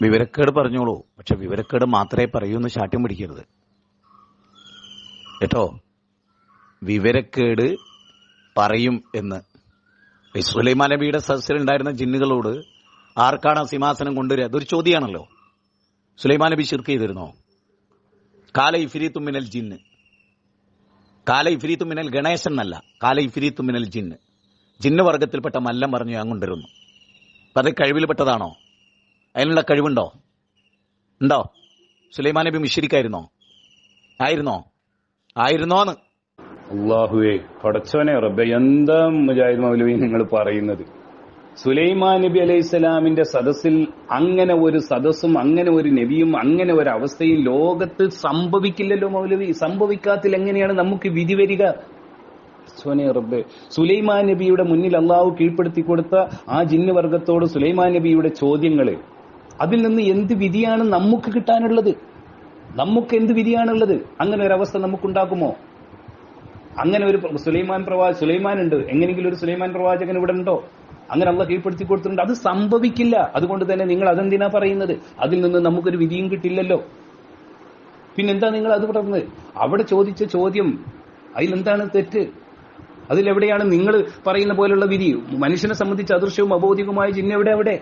വിവരക്കേട് പറഞ്ഞോളൂ. പക്ഷെ വിവരക്കേട് മാത്രമേ പറയൂ എന്ന് ശാഠ്യം പിടിക്കരുത്. കേട്ടോ? വിവരക്കേട് പറയും എന്ന്. സുലൈമാ നബിയുടെ സദസ്സിലുണ്ടായിരുന്ന ജിന്നുകളോട് ആർക്കാണ് സിംഹാസനം കൊണ്ടുവരിക? അതൊരു ചോദ്യമാണല്ലോ സുലൈമാൻ നബി ഷിർക്ക് ചെയ്തിരുന്നോ? കാല ഇഫിരീത്തുമിനൽ ജിന്ന്. കാല ഇഫിരീത്തുമിനൽ ഗണേശൻ എന്നല്ല. കാല ഇഫിരീത്തുമിനൽ ജിന്ന്. ജിന്ന് വർഗത്തിൽപ്പെട്ട മല്ലം പറഞ്ഞു ഞാൻ കൊണ്ടുവരുന്നു. അത് കഴിവിൽപ്പെട്ടതാണോ? അതിനുള്ള കഴിവുണ്ടോ? ഉണ്ടോ? സുലൈമാൻ നബി മിശ്രിക്കായിരുന്നോ? ആയിരുന്നോ? ആയിരുന്നോന്ന്. അള്ളാഹുവേ പടച്ചോനെ റബ്ബെ എന്താ മുജാഹിദ് മൗലവി നിങ്ങൾ പറയുന്നത്? സുലൈമാൻ നബി അലൈഹി സ്വലാമിന്റെ സദസ്സിൽ അങ്ങനെ ഒരു സദസ്സും അങ്ങനെ ഒരു നബിയും അങ്ങനെ ഒരു അവസ്ഥയും ലോകത്ത് സംഭവിക്കില്ലല്ലോ മൗലവി. സംഭവിക്കാത്തിൽ എങ്ങനെയാണ് നമുക്ക് വിധി വരിക? പടച്ചോനെ റബ്ബെ സുലൈമാൻ നബിയുടെ മുന്നിൽ അള്ളാഹു കീഴ്പ്പെടുത്തി കൊടുത്ത ആ ജിന്നുവർഗത്തോട് സുലൈമാ സുലൈമാൻ നബിയുടെ ചോദ്യങ്ങൾ അതിൽ നിന്ന് എന്ത് വിധിയാണ് നമുക്ക് കിട്ടാനുള്ളത്? നമുക്ക് എന്ത് വിധിയാണുള്ളത്? അങ്ങനെ ഒരു അവസ്ഥ നമുക്കുണ്ടാക്കുമോ അങ്ങനെ ഒരു സുലൈമാൻ പ്രവാ സുലൈമാൻ ഉണ്ട് എങ്ങനെയെങ്കിലും ഒരു സുലൈമാൻ പ്രവാചകൻ ഇവിടെ ഉണ്ടോ? അങ്ങനെ അള്ള കീഴ്പ്പെടുത്തി കൊടുത്തിട്ടുണ്ട്. അത് സംഭവിക്കില്ല. അതുകൊണ്ട് തന്നെ നിങ്ങൾ അതെന്തിനാ പറയുന്നത്? അതിൽ നിന്ന് നമുക്കൊരു വിധിയും കിട്ടില്ലല്ലോ. പിന്നെന്താ നിങ്ങൾ അത് പറഞ്ഞത്? അവിടെ ചോദിച്ച ചോദ്യം അതിലെന്താണ് തെറ്റ്? അതിലെവിടെയാണ് നിങ്ങൾ പറയുന്ന പോലുള്ള വിധി? മനുഷ്യനെ സംബന്ധിച്ച് അദൃശ്യവും അബോധികവുമായ ചിഹ്നം എവിടെ അവിടെ?